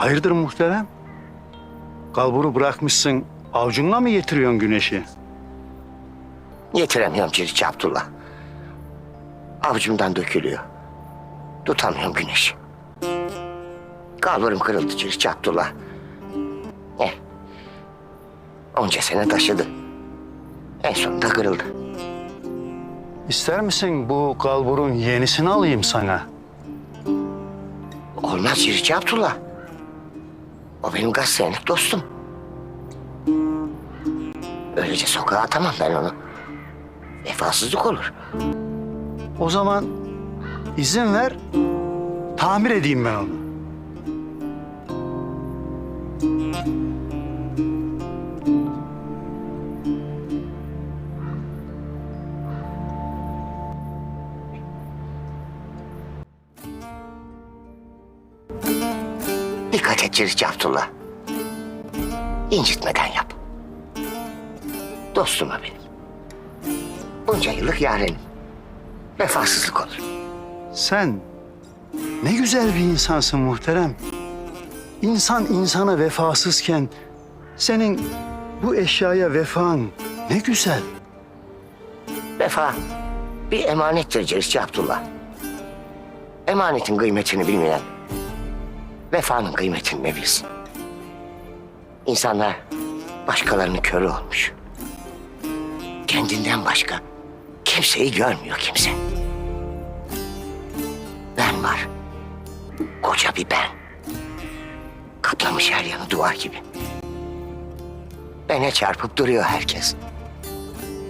Hayırdır muhterem? Kalburu bırakmışsın, avcunla mı getiriyorsun güneşi? Yetiremiyorum Ciritçi Abdullah. Avucumdan dökülüyor. Tutamıyorum güneşi. Kalbim kırıldı Ciritçi Abdullah. Ne? Onca sene taşıdı. En sonunda kırıldı. İster misin bu kalburun yenisini alayım sana? Olmaz Ciritçi Abdullah. O benim kaç senelik dostum. Öylece sokağa atamam ben onu. Vefasızlık olur. O zaman izin ver, tamir edeyim ben onu. Dikkat et Ciritçi Abdullah. İncitmeden yap. Dostuma benim. Bunca yıllık yarenim. Vefasızlık olur. Sen ne güzel bir insansın muhterem. İnsan insana vefasızken senin bu eşyaya vefan ne güzel. Vefa bir emanettir Ciritçi Abdullah. Emanetin kıymetini bilmeyen vefanın kıymetini ne bilsin? İnsanlar başkalarının körü olmuş. Kendinden başka kimseyi görmüyor kimse. Ben var. Koca bir ben. Kaplamış her yanı duvar gibi. Bene çarpıp duruyor herkes.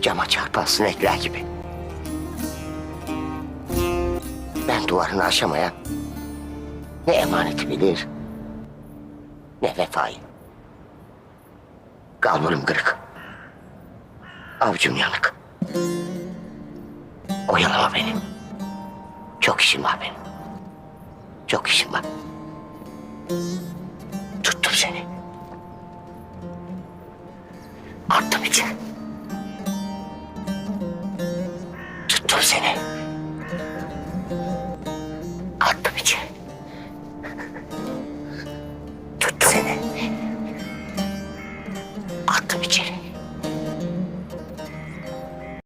Cama çarpan sinekler gibi. Ben duvarını aşamayan ne emaneti bilir ne vefayı. Kalbim kırık. Avucum yanık. Oyalama beni. Çok işim var benim. Çok işim var. Tuttum seni. Attım içine. Tuttum seni. Attım içeri.